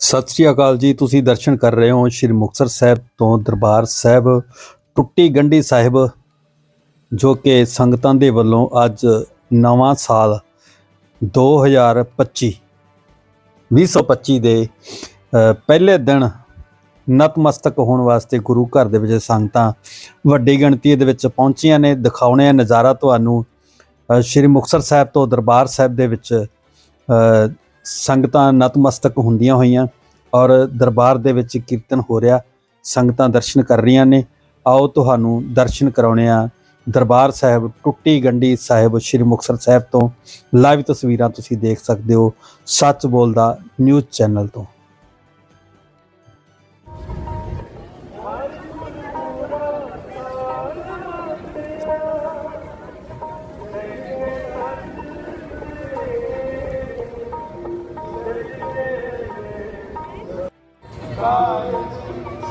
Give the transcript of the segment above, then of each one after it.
ਸਤਿ ਸ੍ਰੀ ਅਕਾਲ ਜੀ, ਤੁਸੀਂ ਦਰਸ਼ਨ ਕਰ ਰਹੇ ਹੋ ਸ਼੍ਰੀ ਮੁਕਤਸਰ ਸਾਹਿਬ ਤੋਂ ਦਰਬਾਰ ਸਾਹਿਬ, ਟੁੱਟੀ ਗੰਢੀ ਸਾਹਿਬ, ਜੋ ਕਿ ਸੰਗਤਾਂ ਦੇ ਵੱਲੋਂ ਅੱਜ ਨਵਾਂ ਸਾਲ 2025 2025 ਦੇ ਪਹਿਲੇ ਦਿਨ ਨਤਮਸਤਕ ਹੋਣ ਵਾਸਤੇ ਗੁਰੂ ਘਰ ਦੇ ਵਿੱਚ ਸੰਗਤਾਂ ਵੱਡੀ ਗਿਣਤੀ ਦੇ ਵਿੱਚ ਪਹੁੰਚੀਆਂ ਨੇ, ਦਿਖਾਉਣੇ ਆ ਨਜ਼ਾਰਾ ਤੁਹਾਨੂੰ ਸ਼੍ਰੀ ਮੁਕਤਸਰ ਸਾਹਿਬ ਤੋਂ ਦਰਬਾਰ ਸਾਹਿਬ ਦੇ ਵਿੱਚ ਸੰਗਤਾਂ ਨਤਮਸਤਕ ਹੁੰਦੀਆਂ ਹੋਈਆਂ ਔਰ ਦਰਬਾਰ ਦੇ ਵਿੱਚ ਕੀਰਤਨ ਹੋ ਰਿਹਾ। ਸੰਗਤਾਂ ਦਰਸ਼ਨ ਕਰ ਰਹੀਆਂ ਨੇ। ਆਓ ਤੁਹਾਨੂੰ ਦਰਸ਼ਨ ਕਰਾਉਣੇ ਆ। ਦਰਬਾਰ ਸਾਹਿਬ, ਟੁੱਟੀ ਗੰਢੀ ਸਾਹਿਬ, ਸ਼੍ਰੀ ਮੁਕਤਸਰ ਸਾਹਿਬ ਤੋਂ ਲਾਈਵ ਤਸਵੀਰਾਂ ਤੁਸੀਂ ਦੇਖ ਸਕਦੇ ਹੋ। ਸੱਚ ਬੋਲਦਾ ਨਿਊਜ਼ ਚੈਨਲ ਤੋਂ।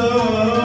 Oh